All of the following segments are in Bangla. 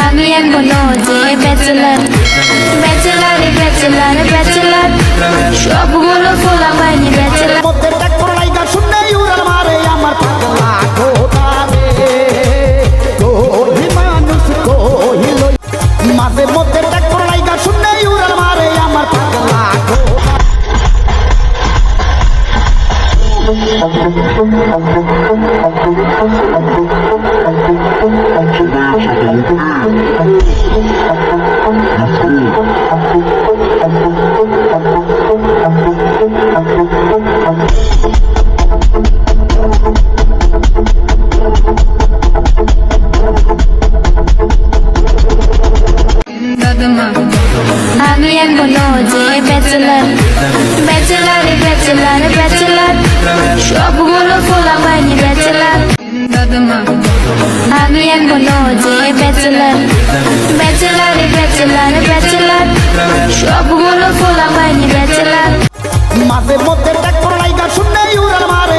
আমি এখনও যে ব্যাচেলার ব্যাচেলার ব্যাচেলার ব্যাচেলার সবগুলো খোলা পাইনি ব্যাচেলার মাঝে মধ্যে ট্যাগ করে লাইগা শুনলে ইউরাল মারে, আমার পাগলা কোথারে আমি এখনও যে ব্যাচেলার ব্যাচেলার ব্যাচেলার ব্যাচেলার সবগুলো খোলা পাইনি ব্যাচেলার আমি এখনও যে ব্যাচেলার ব্যাচেলার ব্যাচেলার ব্যাচেলার সবগুলো খোলা পাইনি ব্যাচেলার মাঝে মধ্যে করে লাইগা শুনলে ইউরাল মারে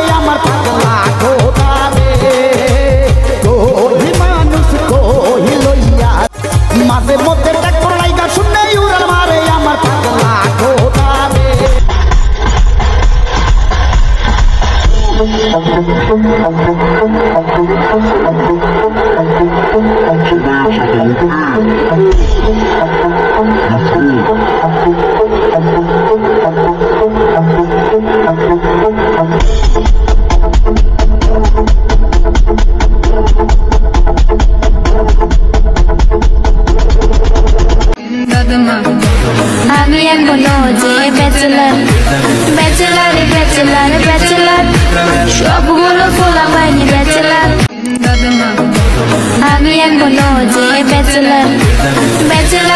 মাঝে মধ্যে আমি এখনও যে ব্যাচেলার ব্যাচেলার ব্যাচেলার ব্যাচেলার সবগুলো খোলা পাইনি ব্যাচেলার আমি এখনও যে ব্যাচেলার ব্যাচেলার